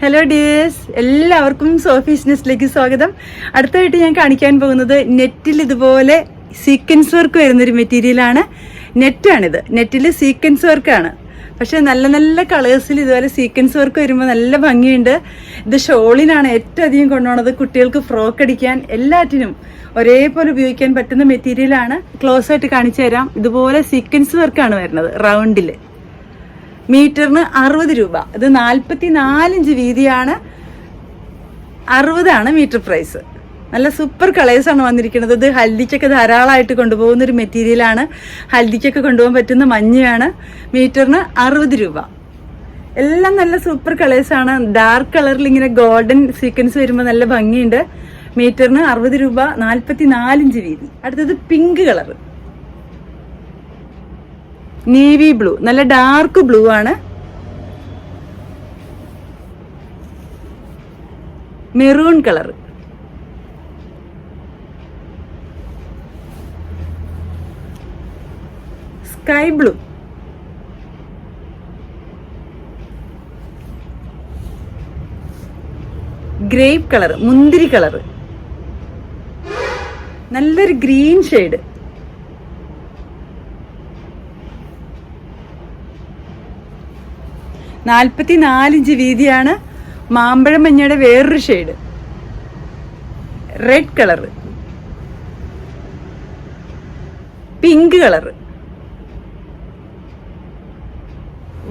Hello dears എല്ലാവർക്കും സോഫീസ്നെസ്സിലേക്ക് സ്വാഗതം. അടുത്തായിട്ട് ഞാൻ കാണിക്കാൻ പോകുന്നത് നെറ്റിൽ ഇതുപോലെ സീക്വൻസ് വർക്ക് വരുന്നൊരു മെറ്റീരിയലാണ് നെറ്റാണിത് നെറ്റിൽ സീക്വൻസ് വർക്കാണ് പക്ഷേ നല്ല നല്ല കളേഴ്സിൽ ഇതുപോലെ സീക്വൻസ് വർക്ക് വരുമ്പോൾ നല്ല ഭംഗിയുണ്ട്. ഇത് ഷോളിനാണ് ഏറ്റവും അധികം കൊണ്ടുപോകുന്നത് കുട്ടികൾക്ക് ഫ്രോക്ക് അടിക്കാൻ എല്ലാറ്റിനും ഒരേപോലെ ഉപയോഗിക്കാൻ പറ്റുന്ന മെറ്റീരിയലാണ് ക്ലോസ് ആയിട്ട് കാണിച്ചു തരാം ഇതുപോലെ സീക്വൻസ് വർക്കാണ് വരുന്നത്. റൗണ്ടിൽ മീറ്ററിന് അറുപത് രൂപ. ഇത് നാൽപ്പത്തി നാലിഞ്ച് വീതിയാണ്. അറുപതാണ് മീറ്റർ പ്രൈസ്. നല്ല സൂപ്പർ കളേഴ്സാണ് വന്നിരിക്കുന്നത്. ഇത് ഹൽദിക്കൊക്കെ ധാരാളമായിട്ട് കൊണ്ടുപോകുന്ന ഒരു മെറ്റീരിയലാണ്. ഹൽദിക്കൊക്കെ കൊണ്ടുപോകാൻ പറ്റുന്ന മഞ്ഞയാണ്. മീറ്ററിന് അറുപത് രൂപ. എല്ലാം നല്ല സൂപ്പർ കളേഴ്സാണ്. ഡാർക്ക് കളറിൽ ഇങ്ങനെ ഗോൾഡൻ സീക്വൻസ് വരുമ്പോൾ നല്ല ഭംഗിയുണ്ട്. മീറ്ററിന് അറുപത് രൂപ നാൽപ്പത്തി നാലിഞ്ച് വീതി. അടുത്തത് പിങ്ക് കളർ നേവി ബ്ലൂ നല്ല ഡാർക്ക് ബ്ലൂ ആണ്. Maroon colour sky blue grape colour മുന്തിരി കളർ നല്ലൊരു ഗ്രീൻ ഷെയ്ഡ് നാൽപ്പത്തി നാലിഞ്ച് വീതിയാണ് മാമ്പഴം മഞ്ഞയുടെ വേറൊരു shade. Red colour pink colour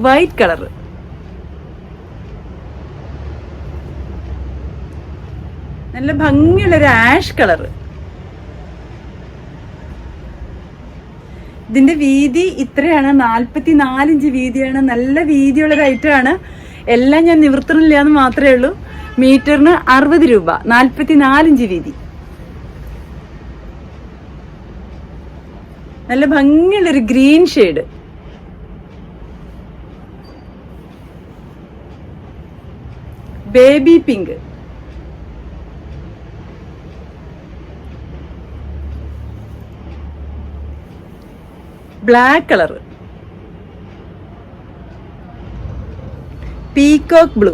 white colour നല്ല ഭംഗിയുള്ളൊരു ആഷ് കളർ ഇതിന്റെ വീതി ഇത്രയാണ്. നാൽപ്പത്തി നാലിഞ്ച് വീതിയാണ്. നല്ല വീതിയുള്ള ഒരു ഐറ്റമാണ് എല്ലാം ഞാൻ നിവർത്തണില്ല എന്ന് മാത്രമേ ഉള്ളൂ. മീറ്ററിന് അറുപത് രൂപ. നാൽപ്പത്തി നാലിഞ്ച് വീതി. നല്ല ഭംഗിയുള്ളൊരു green shade. Baby pink. Black colour peacock blue